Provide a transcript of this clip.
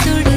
துடி